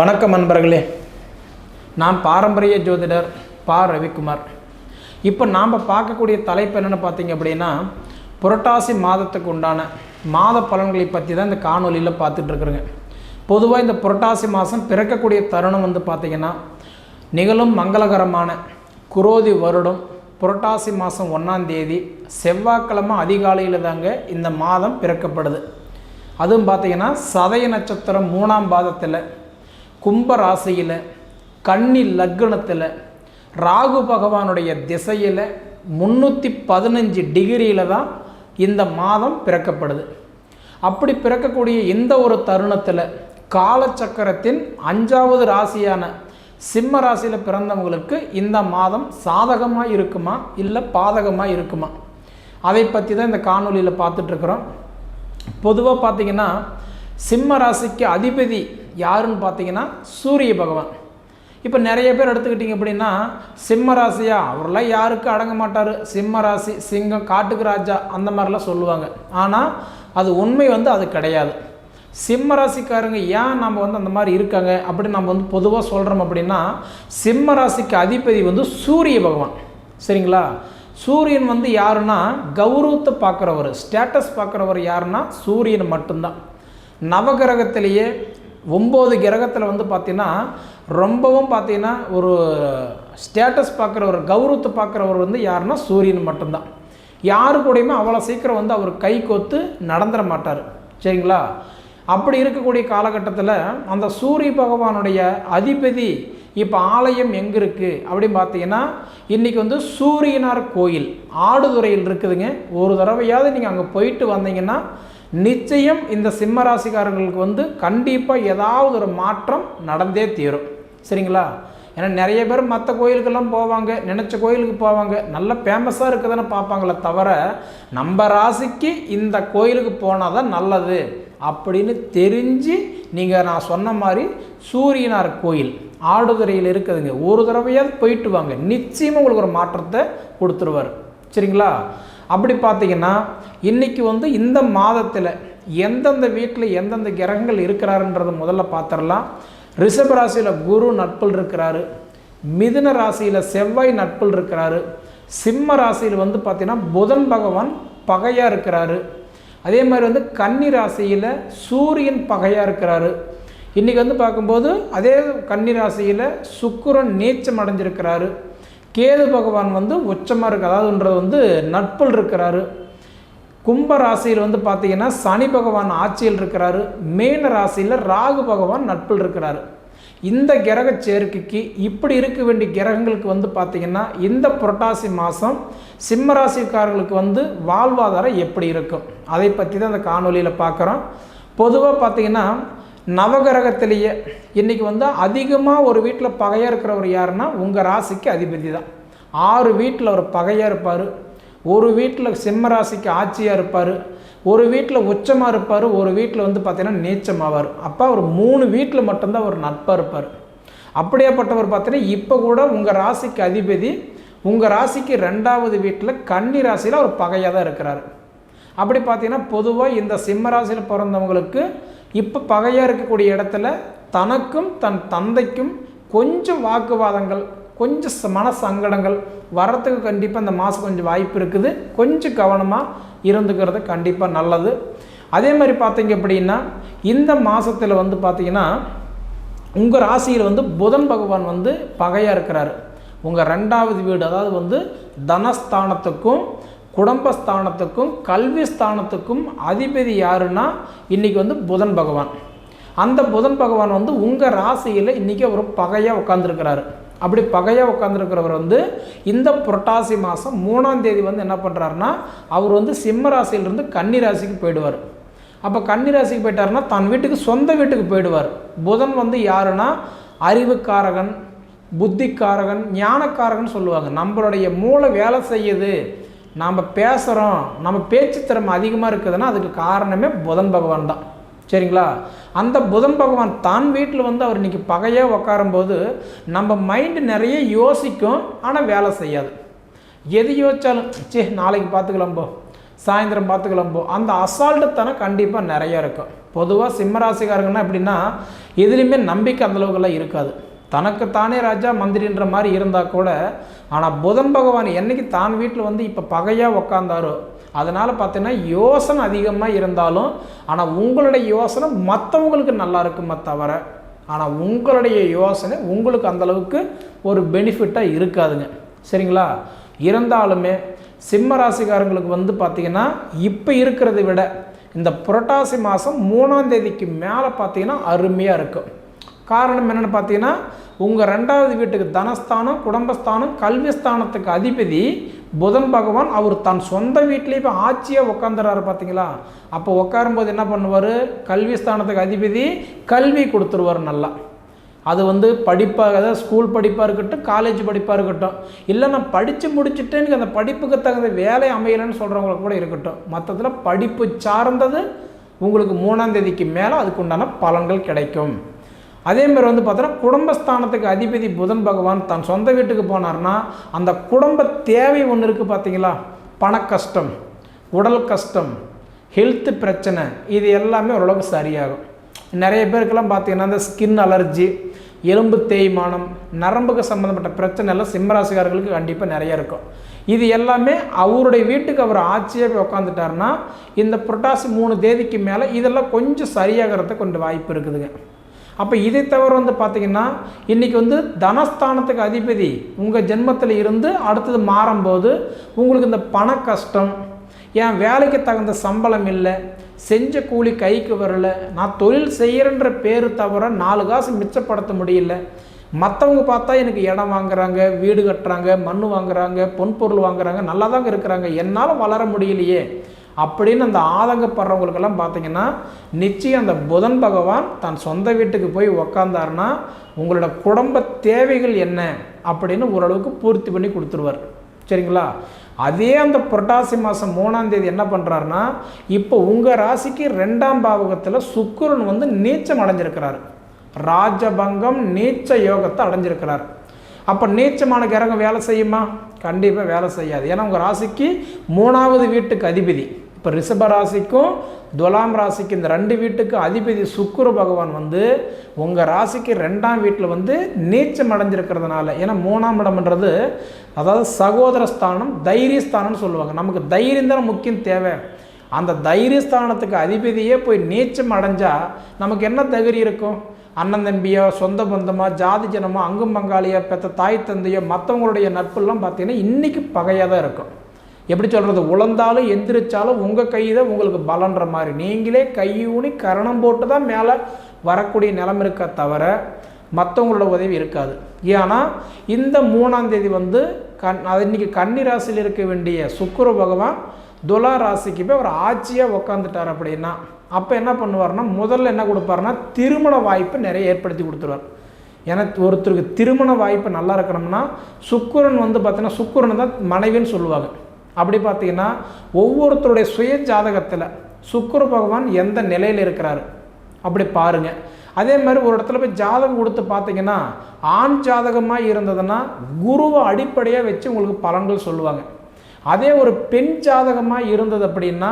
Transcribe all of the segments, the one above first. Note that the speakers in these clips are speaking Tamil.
வணக்கம் நண்பர்களே. நான் பாரம்பரிய ஜோதிடர் பா. ரவிக்குமார். இப்போ நாம் பார்க்கக்கூடிய தலைப்பு என்னென்னு பார்த்தீங்க அப்படின்னா புரட்டாசி மாதத்துக்கு உண்டான மாத பலன்களை பற்றி தான் இந்த காணொலியில் பார்த்துட்ருக்குறேங்க பொதுவாக இந்த புரட்டாசி மாதம் பிறக்கக்கூடிய தருணம் வந்து பார்த்திங்கன்னா நிகழும் மங்களகரமான குரோதி வருடம் புரட்டாசி மாதம் ஒன்றாம் தேதி செவ்வாய்க்கிழமை அதிகாலையில் தாங்க இந்த மாதம் பிறக்கப்படுது. அதுவும் பார்த்தீங்கன்னா சதய நட்சத்திரம் மூணாம் பாதத்தில் கும்ப ராசியில் கன்னி லக்னத்தில் ராகு பகவானுடைய திசையில் முந்நூற்றி பதினஞ்சு டிகிரியில் தான் இந்த மாதம் பிறக்கப்படுது. அப்படி பிறக்கக்கூடிய இந்த ஒரு தருணத்தில் காலச்சக்கரத்தின் அஞ்சாவது ராசியான சிம்ம ராசியில் பிறந்தவங்களுக்கு இந்த மாதம் சாதகமாக இருக்குமா இல்லை பாதகமாக இருக்குமா? அதை பற்றி தான் இந்த காணொலியில் பார்த்துட்ருக்குறோம் பொதுவாக பார்த்தீங்கன்னா சிம்ம ராசிக்கு அதிபதி யாருன்னு பார்த்தீங்கன்னா சூரிய பகவான். இப்போ நிறைய பேர் எடுத்துக்கிட்டிங்க அப்படின்னா சிம்ம ராசியா? அவரெல்லாம் யாருக்கும் அடங்க மாட்டார்? சிம்ம ராசி சிங்கம் காட்டுக்கு ராஜா அந்த மாதிரிலாம் சொல்லுவாங்க. ஆனால் அது உண்மை வந்து அது கிடையாது. சிம்ம ராசிக்காரங்க ஏன் நம்ம வந்து அந்த மாதிரி இருக்காங்க அப்படின்னு நம்ம வந்து பொதுவாக சொல்கிறோம் அப்படின்னா சிம்ம ராசிக்கு அதிபதி வந்து சூரிய பகவான். சரிங்களா? சூரியன் வந்து யாருன்னா கௌரவத்தை பார்க்குறவர் ஸ்டேட்டஸ் பார்க்குறவர் யாருன்னா சூரியன் மட்டும்தான். நவகிரகத்திலேயே ஒம்பது கிரகத்தில் வந்து பார்த்திங்கன்னா ரொம்பவும் பார்த்தீங்கன்னா ஒரு ஸ்டேட்டஸ் பார்க்குறவர் கௌரவத்தை பார்க்குறவர் வந்து யாருன்னா சூரியன் மட்டும்தான். யாரு கூடயுமே அவ்வளோ சீக்கிரம் வந்து அவர் கை கோத்து நடந்துட மாட்டார். சரிங்களா? அப்படி இருக்கக்கூடிய காலகட்டத்தில் அந்த சூரிய பகவானுடைய அதிபதி இப்போ ஆலயம் எங்கே இருக்குது அப்படின்னு பார்த்தீங்கன்னா இன்றைக்கி வந்து சூரியனார் கோயில் ஆடுதுறையில் இருக்குதுங்க. ஒரு தடவையாவது நீங்கள் அங்கே போயிட்டு வந்தீங்கன்னா நிச்சயம் இந்த சிம்ம ராசிக்காரங்களுக்கு வந்து கண்டிப்பாக ஏதாவது ஒரு மாற்றம் நடந்தே தீரும். சரிங்களா? ஏன்னா நிறைய பேர் மற்ற கோயிலுக்கெல்லாம் போவாங்க நினச்ச கோயிலுக்கு போவாங்க நல்ல ஃபேமஸாக இருக்குதுன்னு பார்ப்பாங்களே தவிர நம்ம ராசிக்கு இந்த கோயிலுக்கு போனால் தான் நல்லது அப்படின்னு தெரிஞ்சு நீங்கள் நான் சொன்ன மாதிரி சூரியனார் கோயில் ஆடுதுறையில் இருக்குதுங்க. ஒரு தடவையாவது போயிட்டு வாங்க. நிச்சயமாக உங்களுக்கு ஒரு மாற்றத்தை கொடுத்துருவார். சரிங்களா? அப்படி பார்த்தீங்கன்னா இன்றைக்கி வந்து இந்த மாதத்தில் எந்தெந்த வீட்டில் எந்தெந்த கிரகங்கள் இருக்கிறாருன்றதை முதல்ல பார்த்துடலாம். ரிஷபராசியில் குரு நட்பில் இருக்கிறாரு. மிதுன ராசியில் செவ்வாய் நட்பில் இருக்கிறாரு. சிம்ம ராசியில் வந்து பார்த்திங்கன்னா புதன் பகவான் பகையாக இருக்கிறாரு. அதே மாதிரி வந்து கன்னி ராசியில் சூரியன் பகையாக இருக்கிறாரு. இன்றைக்கி வந்து பார்க்கும்போது அதே கன்னி ராசியில் சுக்குரன் நீச்சம் அடைஞ்சிருக்கிறாரு. கேது பகவான் வந்து உச்சமாக இருக்கு. அதாவதுன்றது வந்து நட்பல் இருக்கிறாரு. கும்ப ராசியில் வந்து பார்த்தீங்கன்னா சனி பகவான் ஆட்சியில் இருக்கிறாரு. மேன ராசியில் ராகு பகவான் நட்பில் இருக்கிறாரு. இந்த கிரக சேர்க்கைக்கு இப்படி இருக்க வேண்டிய கிரகங்களுக்கு வந்து பார்த்திங்கன்னா இந்த புரட்டாசி மாதம் சிம்ம ராசிக்காரர்களுக்கு வந்து வாழ்வாதாரம் எப்படி இருக்கும்? அதை பற்றி தான் அந்த காணொலியில் பார்க்குறோம் பொதுவாக பார்த்திங்கன்னா நவகிரகத்திலேயே இன்றைக்கி வந்து அதிகமாக ஒரு வீட்டில் பகையாக இருக்கிறவர் யாருன்னா உங்கள் ராசிக்கு அதிபதி தான். ஆறு வீட்டில் ஒரு பகையாக இருப்பார். ஒரு வீட்டில் சிம்ம ராசிக்கு ஆட்சியாக இருப்பார். ஒரு வீட்டில் உச்சமாக இருப்பார். ஒரு வீட்டில் வந்து பார்த்திங்கன்னா நீச்சமாவார். அப்போ அவர் மூணு வீட்டில் மட்டும்தான் ஒரு நட்பாக இருப்பார். அப்படியேப்பட்டவர் பார்த்தீங்கன்னா இப்போ கூட உங்கள் ராசிக்கு அதிபதி உங்கள் ராசிக்கு ரெண்டாவது வீட்டில் கன்னி ராசியில் அவர் பகையாக தான் இருக்கிறார். அப்படி பார்த்தீங்கன்னா பொதுவாக இந்த சிம்ம ராசியில் பிறந்தவங்களுக்கு இப்போ பகையாக இருக்கக்கூடிய இடத்துல தனக்கும் தன் தந்தைக்கும் கொஞ்சம் வாக்குவாதங்கள் கொஞ்சம் மன சங்கடங்கள் வரத்துக்கு கண்டிப்பாக இந்த மாதம் கொஞ்சம் வாய்ப்பு இருக்குது. கொஞ்சம் கவனமாக இருந்துக்கிறது கண்டிப்பாக நல்லது. அதே மாதிரி பார்த்தீங்க அப்படின்னா இந்த மாதத்தில் வந்து பார்த்திங்கன்னா உங்கள் ராசியில் வந்து புதன் பகவான் வந்து பகையாக இருக்கிறார். உங்கள் ரெண்டாவது வீடு அதாவது வந்து தனஸ்தானத்துக்கும் குடும்பஸ்தானத்துக்கும் கல்வி ஸ்தானத்துக்கும் அதிபதி யாருன்னா இன்றைக்கி வந்து புதன் பகவான். அந்த புதன் பகவான் வந்து உங்கள் ராசியில் இன்றைக்கி ஒரு பகையாக உட்காந்துருக்கிறாரு அப்படி பகையாக உட்காந்துருக்கிறவர் வந்து இந்த புரட்டாசி மாதம் மூணாம் தேதி வந்து என்ன பண்ணுறாருன்னா அவர் வந்து சிம்ம ராசியிலிருந்து கன்னி ராசிக்கு போயிடுவார். அப்போ கன்னி ராசிக்கு போயிட்டாருன்னா தன் வீட்டுக்கு சொந்த வீட்டுக்கு போயிடுவார். புதன் வந்து யாருன்னா அறிவுக்காரகன் புத்திக்காரகன் ஞானக்காரகன் சொல்லுவாங்க. நம்மளுடைய மூளை வேலை செய்யுது. நாம் பேசுகிறோம் நம்ம பேச்சு திறமை அதிகமாக இருக்குதுன்னா அதுக்கு காரணமே புதன் பகவான் தான். சரிங்களா? அந்த புதன் பகவான் தான் வீட்டில் வந்து அவர் இன்றைக்கி பகையாக உட்காரும்போது நம்ம மைண்டு நிறைய யோசிக்கும் ஆனால் வேலை செய்யாது. எது யோசித்தாலும் சே நாளைக்கு பார்த்துக்கலாம் போ சாயந்தரம் பார்த்துக்கலாம் போ அந்த அசால்ட்டுத்தனம் கண்டிப்பாக நிறையா இருக்கும். பொதுவாக சிம்மராசிக்காரங்கன்னா எப்படின்னா எதுலேயுமே நம்பிக்கை அந்தளவுக்குலாம் இருக்காது. தனக்கு தானே ராஜா மந்திரின்ற மாதிரி இருந்தால் கூட ஆனால் புதன் பகவான் என்னைக்கு தான் வீட்டில் வந்து இப்போ பகையாக உக்காந்தாரோ அதனால் பார்த்தீங்கன்னா யோசனை அதிகமாக இருந்தாலும் ஆனால் உங்களுடைய யோசனை மற்றவங்களுக்கு நல்லா இருக்குமே தவிர ஆனால் உங்களுடைய யோசனை உங்களுக்கு அந்தளவுக்கு ஒரு பெனிஃபிட்டாக இருக்காதுங்க. சரிங்களா? இருந்தாலுமே சிம்ம ராசிக்காரங்களுக்கு வந்து பார்த்திங்கன்னா இப்போ இருக்கிறத விட இந்த புரட்டாசி மாதம் மூணாம் தேதிக்கு மேலே பார்த்தீங்கன்னா அருமையாக இருக்கும். காரணம் என்னென்னு பார்த்தீங்கன்னா உங்கள் ரெண்டாவது வீட்டுக்கு தனஸ்தானம் குடும்பஸ்தானம் கல்விஸ்தானத்துக்கு அதிபதி புதன் பகவான் அவர் தன் சொந்த வீட்டிலேயே இப்போ ஆட்சியாக உட்காந்துறாரு பார்த்தீங்களா? அப்போ உட்காரும்போது என்ன பண்ணுவார்? கல்விஸ்தானத்துக்கு அதிபதி கல்வி கொடுத்துருவார் நல்லா. அது வந்து படிப்பாக அதாவது ஸ்கூல் படிப்பாக இருக்கட்டும் காலேஜ் படிப்பாக இருக்கட்டும். இல்லை நான் படித்து முடிச்சுட்டு எனக்கு அந்த படிப்புக்கு தகுந்த வேலை அமையலைன்னு சொல்கிறவங்களுக்கு கூட இருக்கட்டும். மற்றத்தில் படிப்பு சார்ந்தது உங்களுக்கு மூணாம் தேதிக்கு மேலே அதுக்கு உண்டான பலன்கள் கிடைக்கும். அதேமாதிரி வந்து பார்த்தோன்னா குடும்பஸ்தானத்துக்கு அதிபதி புதன் பகவான் தன் சொந்த வீட்டுக்கு போனார்னா அந்த குடும்ப தேவை ஒன்று இருக்குது பார்த்தீங்களா? பண கஷ்டம் உடல் கஷ்டம் ஹெல்த்து பிரச்சனை இது எல்லாமே ஓரளவுக்கு சரியாகும். நிறைய பேருக்கெல்லாம் பார்த்தீங்கன்னா இந்த ஸ்கின் அலர்ஜி எலும்பு தேய்மானம் நரம்புக்கு சம்மந்தப்பட்ட பிரச்சனை எல்லாம் சிம்மராசிக்காரர்களுக்கு கண்டிப்பாக நிறைய இருக்கும். இது எல்லாமே அவருடைய வீட்டுக்கு அவர் ஆட்சியாக போய் உட்காந்துட்டாருன்னா இந்த புரட்டாசி மூணு தேதிக்கு மேலே இதெல்லாம் கொஞ்சம் சரியாகிறதுக்கு கொஞ்சம் வாய்ப்பு இருக்குதுங்க. அப்போ இதை தவிர வந்து பார்த்திங்கன்னா இன்றைக்கி வந்து தனஸ்தானத்துக்கு அதிபதி உங்கள் ஜென்மத்தில் இருந்து அடுத்தது மாறும்போது உங்களுக்கு இந்த பண கஷ்டம் என் வேலைக்கு தகுந்த சம்பளம் இல்லை செஞ்ச கூலி கைக்கு வரல நான் தொழில் செய்கிறன்ற பேர் தவிர நாலு காசு மிச்சப்படுத்த முடியல. மற்றவங்க பார்த்தா எனக்கு இடம் வாங்குறாங்க வீடு கட்டுறாங்க மண் வாங்குறாங்க பொன் பொருள் வாங்குறாங்க நல்லா தாங்க இருக்கிறாங்க. என்னால் வளர முடியலையே. அப்படின்னு அந்த ஆதங்கப்படுறவங்களுக்கெல்லாம் பார்த்தீங்கன்னா நிச்சயம் அந்த புதன் பகவான் தன் சொந்த வீட்டுக்கு போய் உக்காந்தாருன்னா உங்களோட குடும்ப தேவைகள் என்ன அப்படின்னு ஓரளவுக்கு பூர்த்தி பண்ணி கொடுத்துருவார். சரிங்களா? அதே அந்த புரட்டாசி மாதம் மூணாம் தேதி என்ன பண்ணுறாருன்னா இப்போ உங்கள் ராசிக்கு ரெண்டாம் பாவகத்தில் சுக்குரன் வந்து நீச்சம் அடைஞ்சிருக்கிறார். ராஜபங்கம் நீச்ச யோகத்தை அடைஞ்சிருக்கிறார். அப்போ நீச்சமான கிரகம் வேலை செய்யுமா? கண்டிப்பாக வேலை செய்யாது. ஏன்னா உங்கள் ராசிக்கு மூணாவது வீட்டுக்கு அதிபதி. இப்போ ரிஷப ராசிக்கும் துலாம் ராசிக்கு இந்த ரெண்டு வீட்டுக்கு அதிபதி சுக்குரு பகவான் வந்து உங்கள் ராசிக்கு ரெண்டாம் வீட்டில் வந்து நீச்சம் அடைஞ்சிருக்கிறதுனால ஏன்னா மூணாம் இடம்ன்றது அதாவது சகோதர ஸ்தானம் தைரியஸ்தானம்னு சொல்லுவாங்க. நமக்கு தைரியம் தான் முக்கியம் தேவை. அந்த தைரியஸ்தானத்துக்கு அதிபதியே போய் நீச்சம் அடைஞ்சால் நமக்கு என்ன தகுதி இருக்கும்? அண்ணன் தம்பியோ சொந்த பந்தமோ ஜாதி ஜனமோ அங்கும் பங்காளியோ பெற்ற தாய் தந்தையோ மற்றவங்களுடைய நட்புலாம் பார்த்தீங்கன்னா இன்றைக்கி பகையாக தான் இருக்கும். எப்படி சொல்கிறது உழந்தாலும் எந்திரிச்சாலும் உங்கள் கை தான் உங்களுக்கு பலன்ற மாதிரி. நீங்களே கையூனி கரணம் போட்டு தான் மேலே வரக்கூடிய நிலம் இருக்க தவிர மற்றவங்களோட உதவி இருக்காது. ஏன்னா இந்த மூணாம் தேதி வந்து கண் அது இன்றைக்கி கன்னிராசியில் இருக்க வேண்டிய சுக்குர பகவான் துலா ராசிக்கு போய் அவர் ஆட்சியாக உக்காந்துட்டார் அப்படின்னா அப்போ என்ன பண்ணுவார்னா முதல்ல என்ன கொடுப்பாருன்னா திருமண வாய்ப்பு நிறைய ஏற்படுத்தி கொடுத்துருவார். ஏன்னா ஒருத்தருக்கு திருமண வாய்ப்பு நல்லா இருக்கணும்னா சுக்குரன் வந்து பார்த்தீங்கன்னா சுக்குரன் தான் மனைவின்னு சொல்லுவாங்க. அப்படி பார்த்தீங்கன்னா ஒவ்வொருத்தருடைய சுய ஜாதகத்தில் சுக்குர பகவான் எந்த நிலையில் இருக்கிறாரு? அப்படி பாருங்கள் அதே மாதிரி ஒரு இடத்துல போய் ஜாதகம் கொடுத்து பார்த்தீங்கன்னா ஆண் ஜாதகமாக இருந்ததுன்னா குருவை அடிப்படையாக வச்சு உங்களுக்கு பலன்கள் சொல்லுவாங்க. அதே ஒரு பெண் ஜாதகமாக இருந்தது அப்படின்னா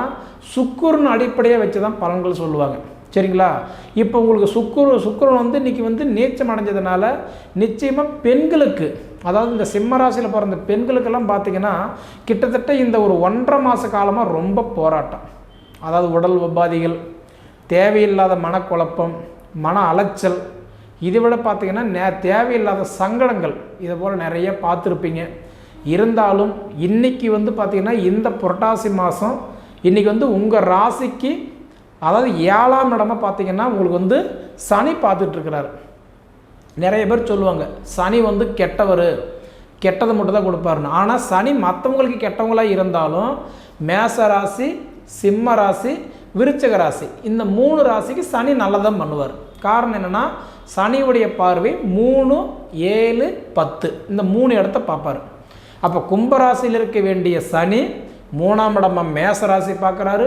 சுக்குரன் அடிப்படையாக வச்சு தான் பலன்கள் சொல்லுவாங்க. சரிங்களா? இப்போ உங்களுக்கு சுக்குரு சுக்குரன் வந்து இன்றைக்கி வந்து நீச்சம் அடைஞ்சதுனால நிச்சயமாக பெண்களுக்கு அதாவது இந்த சிம்மராசியில் பிறந்த பெண்களுக்கெல்லாம் பார்த்திங்கன்னா கிட்டத்தட்ட இந்த ஒரு ஒன்றரை மாத காலமாக ரொம்ப போராட்டம். அதாவது உடல் உபாதிகள் தேவையில்லாத மனக்குழப்பம் மன அலைச்சல் இதை விட பார்த்திங்கன்னா நே தேவையில்லாத சங்கடங்கள் இதை போல் நிறைய பார்த்துருப்பீங்க. இருந்தாலும் இன்றைக்கி வந்து பார்த்திங்கன்னா இந்த புரட்டாசி மாதம் இன்றைக்கி வந்து உங்கள் ராசிக்கு அதாவது ஏழாம் இடமா பார்த்திங்கன்னா உங்களுக்கு வந்து சனி பார்த்துட்ருக்கிறார் நிறைய பேர் சொல்லுவாங்க சனி வந்து கெட்டவர். கெட்டதை மட்டும் தான் கொடுப்பாருன்னு. ஆனால் சனி மற்றவங்களுக்கு கெட்டவங்களாக இருந்தாலும் மேச ராசி சிம்ம ராசி விருச்சக ராசி இந்த மூணு ராசிக்கு சனி நல்லதான் பண்ணுவார். காரணம் என்னென்னா சனியுடைய பார்வை மூணு ஏழு பத்து. இந்த மூணு இடத்த பார்ப்பார். அப்போ கும்பராசியில் இருக்க வேண்டிய சனி மூணாம் இடமா மேச ராசி பார்க்குறாரு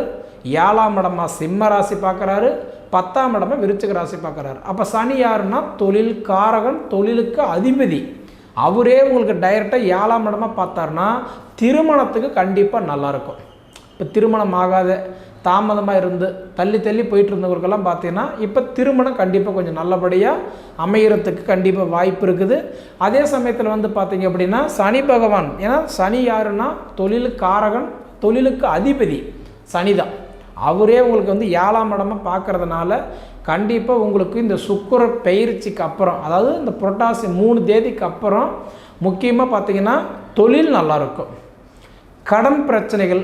ஏழாம் இடமா சிம்ம ராசி பார்க்குறாரு பத்தாம் இடமா விருச்சிக ராசி பார்க்குறாரு. அப்போ சனி யாருன்னா தொழில் காரகன் தொழிலுக்கு அதிபதி. அவரே உங்களுக்கு டைரெக்டாக ஏழாம் இடமா பார்த்தாருன்னா திருமணத்துக்கு கண்டிப்பாக நல்லாயிருக்கும் இப்போ திருமணம் ஆகாத தாமதமாக இருந்து தள்ளி தள்ளி போயிட்டு இருந்தவங்களுக்கெல்லாம் பார்த்தீங்கன்னா இப்போ திருமணம் கண்டிப்பாக கொஞ்சம் நல்லபடியாக அமையறதுக்கு கண்டிப்பாக வாய்ப்பு இருக்குது. அதே சமயத்தில் வந்து பார்த்தீங்க அப்படின்னா சனி பகவான் ஏன்னா சனி யாருன்னா தொழிலுக்கு காரகன் தொழிலுக்கு அதிபதி சனி தான் அவரே உங்களுக்கு வந்து ஏழாம் இடமாக பார்க்கறதுனால கண்டிப்பாக உங்களுக்கு இந்த சுக்கர பயிற்சிக்கு அப்புறம் அதாவது இந்த புரட்டாசி மூணு தேதிக்கு அப்புறம் முக்கியமாக பார்த்தீங்கன்னா தொழில் நல்லாயிருக்கும் கடன் பிரச்சனைகள்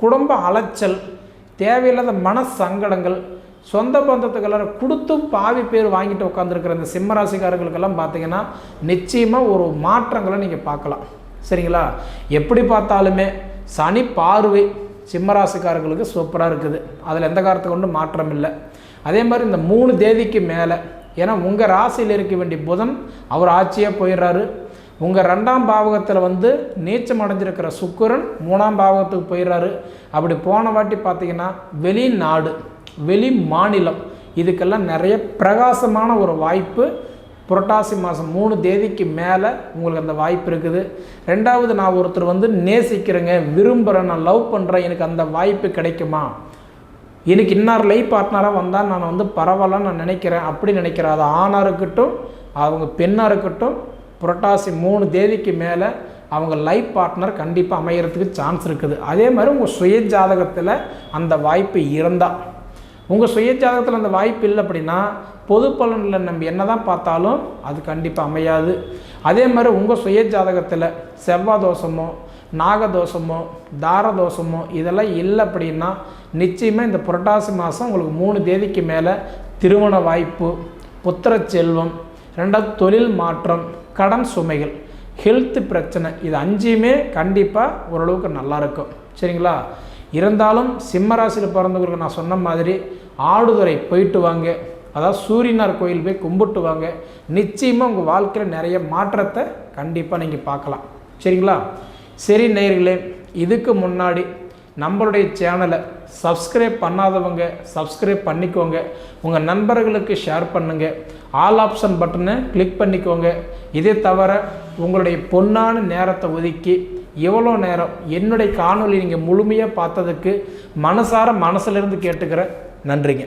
குடும்ப அலைச்சல் தேவையில்லாத மன சங்கடங்கள் சொந்த பந்தத்துக்கு எல்லாரும் கொடுத்தும் பாவி பேர் வாங்கிட்டு உட்காந்துருக்கிற இந்த சிம்மராசிக்காரர்களுக்கெல்லாம் பார்த்தீங்கன்னா நிச்சயமாக ஒரு மாற்றங்களை நீங்கள் பார்க்கலாம். சரிங்களா? எப்படி பார்த்தாலுமே சனி பார்வை சிம்மராசிக்காரர்களுக்கு சூப்பராக இருக்குது. அதில் எந்த காரத்தை கொண்டு மாற்றம் இல்லை. அதே மாதிரி இந்த மூணு தேதிக்கு மேலே ஏன்னா உங்கள் ராசியில் இருக்க வேண்டிய புதன் அவர் ஆட்சியாக போயிடுறாரு. உங்கள் ரெண்டாம் பாவகத்தில் வந்து நீச்சம் அடைஞ்சிருக்கிற சுக்கரன் மூணாம் பாவகத்துக்கு போயிடுறாரு அப்படி போன வாட்டி பார்த்தீங்கன்னா வெளிநாடு வெளி மாநிலம் இதுக்கெல்லாம் நிறைய பிரகாசமான ஒரு வாய்ப்பு. புரட்டாசி மாதம் மூணு தேதிக்கு மேலே உங்களுக்கு அந்த வாய்ப்பு இருக்குது. ரெண்டாவது நான் ஒருத்தர் வந்து நேசிக்கிறேங்க விரும்புகிறேன் நான் லவ் பண்ணுறேன் எனக்கு அந்த வாய்ப்பு கிடைக்குமா? எனக்கு இன்னார் லைஃப் பார்ட்னராக வந்தால் நான் வந்து பரவாயில்லன்னு நான் நினைக்கிறேன். அப்படி நினைக்கிறேன் அது ஆணாக இருக்கட்டும் அவங்க பெண்ணாக இருக்கட்டும் புரட்டாசி மூணு தேதிக்கு மேலே அவங்க லைஃப் பார்ட்னர் கண்டிப்பாக அமையறதுக்கு சான்ஸ் இருக்குது. அதே மாதிரி உங்கள் சுய ஜாதகத்தில் அந்த வாய்ப்பு இருந்தால் உங்கள் சுய ஜாதகத்தில் அந்த வாய்ப்பு இல்லை அப்படின்னா பொது பலனில் நம்ம என்ன தான் பார்த்தாலும் அது கண்டிப்பாக அமையாது. அதே மாதிரி உங்கள் சுய ஜாதகத்தில் செவ்வாய் தோஷமோ நாகதோஷமோ தாரதோஷமோ இதெல்லாம் இல்லை அப்படின்னா நிச்சயமாக இந்த புரட்டாசி மாதம் உங்களுக்கு மூணு தேதிக்கு மேலே திருமண வாய்ப்பு புத்திர செல்வம் ரெண்டாவது தொழில் மாற்றம் கடன் சுமைகள் ஹெல்த் பிரச்சனை இது அஞ்சுமே கண்டிப்பாக ஓரளவுக்கு நல்லா இருக்கும் சரிங்களா? இருந்தாலும் சிம்மராசியில் பிறந்தவங்களுக்கு நான் சொன்ன மாதிரி ஆடுதுறை போயிட்டு வாங்க. அதாவது சூரியனார் கோயில் போய் கும்பிட்டு வாங்க. நிச்சயமாக உங்கள் வாழ்க்கையில் நிறைய மாற்றத்தை கண்டிப்பாக நீங்கள் பார்க்கலாம். சரிங்களா? சரி நேர்களே இதுக்கு முன்னாடி நம்மளுடைய சேனலை சப்ஸ்கிரைப் பண்ணாதவங்க சப்ஸ்கிரைப் பண்ணிக்கோங்க. உங்கள் நண்பர்களுக்கு ஷேர் பண்ணுங்கள் ஆல் ஆப்ஷன் பட்டனை கிளிக் பண்ணிக்கோங்க. இதே தவிர உங்களுடைய பொன்னான நேரத்தை ஒதுக்கி எவ்வளோ நேரம் என்னுடைய காணொளி நீங்கள் முழுமையாக பார்த்ததுக்கு மனசார மனசுலேருந்து கேட்டுக்கிறேன் நன்றிங்க.